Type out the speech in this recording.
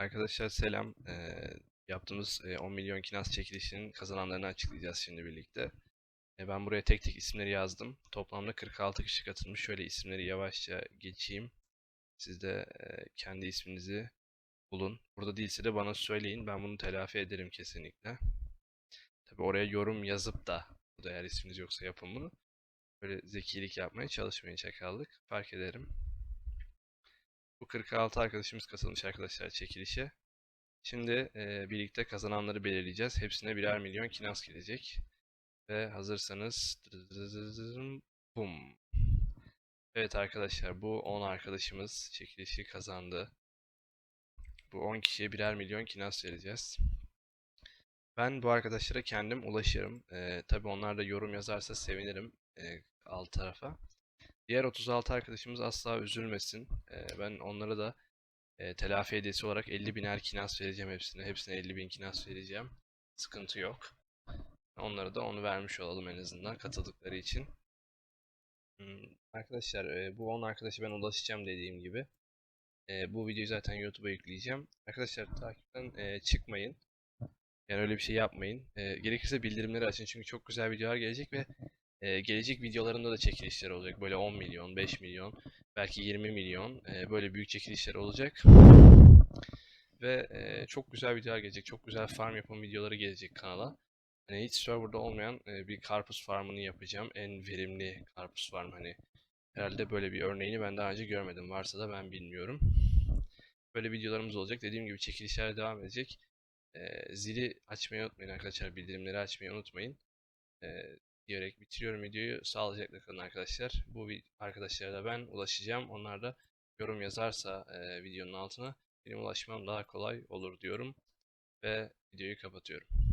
Arkadaşlar selam. Ee, yaptığımız e, 10 milyon kinas çekilişinin kazananlarını açıklayacağız şimdi birlikte. E, ben buraya tek tek isimleri yazdım. Toplamda 46 kişi katılmış. Şöyle isimleri yavaşça geçeyim. Siz de e, kendi isminizi bulun. Burada değilse de bana söyleyin. Ben bunu telafi ederim kesinlikle. Tabi oraya yorum yazıp da burada eğer isminiz yoksa yapın bunu. Böyle zekilik yapmaya çalışmayın çakallık. Fark ederim. Bu 46 arkadaşımız katılmış arkadaşlar çekilişe. Şimdi e, birlikte kazananları belirleyeceğiz. Hepsine birer milyon kinas gelecek. Ve hazırsanız bum. Evet arkadaşlar bu 10 arkadaşımız çekilişi kazandı. Bu 10 kişiye birer milyon kinas vereceğiz. Ben bu arkadaşlara kendim ulaşırım. Ee, tabii onlar da yorum yazarsa sevinirim e, alt tarafa. Diğer 36 arkadaşımız asla üzülmesin. Ben onlara da telafi hediyesi olarak 50 biner kinas vereceğim hepsine. Hepsine 50 bin kinas vereceğim. Sıkıntı yok. Onlara da onu vermiş olalım en azından katıldıkları için. Hmm, Arkadaşlar bu 10 arkadaşı ben ulaşacağım dediğim gibi. Bu videoyu zaten YouTube'a yükleyeceğim. Arkadaşlar takipten çıkmayın. Yani öyle bir şey yapmayın. Gerekirse bildirimleri açın çünkü çok güzel videolar gelecek ve e, gelecek videolarımda da çekilişler olacak. Böyle 10 milyon, 5 milyon, belki 20 milyon e, böyle büyük çekilişler olacak. Ve e, çok güzel videolar gelecek. Çok güzel farm yapım videoları gelecek kanala. Hani hiç serverda olmayan e, bir karpuz farmını yapacağım. En verimli karpuz farm hani. Herhalde böyle bir örneğini ben daha önce görmedim. Varsa da ben bilmiyorum. Böyle videolarımız olacak. Dediğim gibi çekilişler devam edecek. E, zili açmayı unutmayın arkadaşlar. Bildirimleri açmayı unutmayın. E, diyerek bitiriyorum videoyu. Sağlıcakla kalın arkadaşlar. Bu arkadaşlara da ben ulaşacağım. Onlar da yorum yazarsa e, videonun altına benim ulaşmam daha kolay olur diyorum. Ve videoyu kapatıyorum.